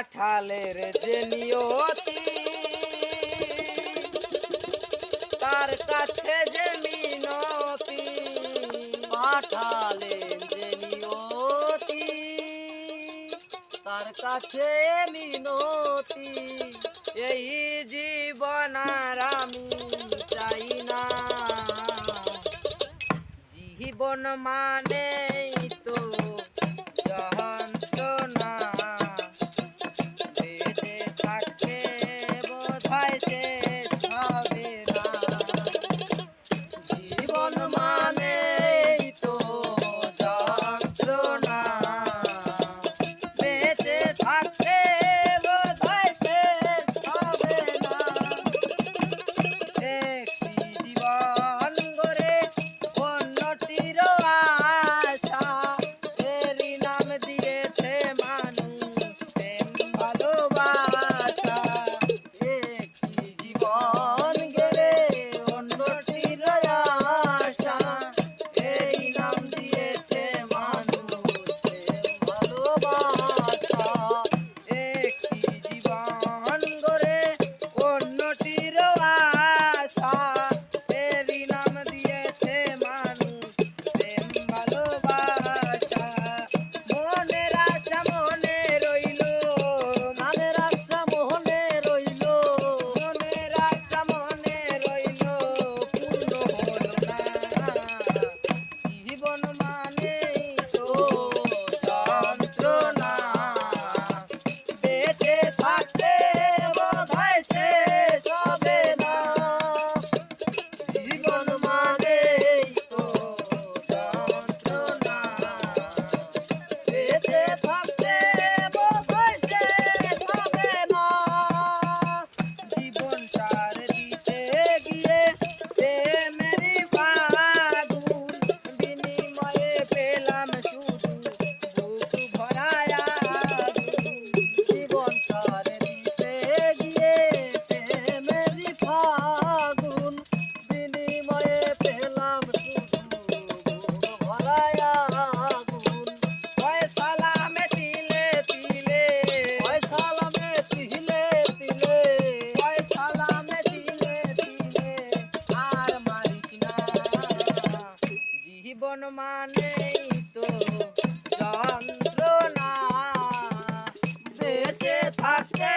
পাঠালের যে নিয়তি। তার কাছে যে মিনতি। পাঠালেন যে নিয়তি। তার কাছে মিনতি। এই জীবন আমি চাই না। জীবন মানে তো যন্ত্রণা। মানেই তো যন্ত্রণা বেঁচে থাকতে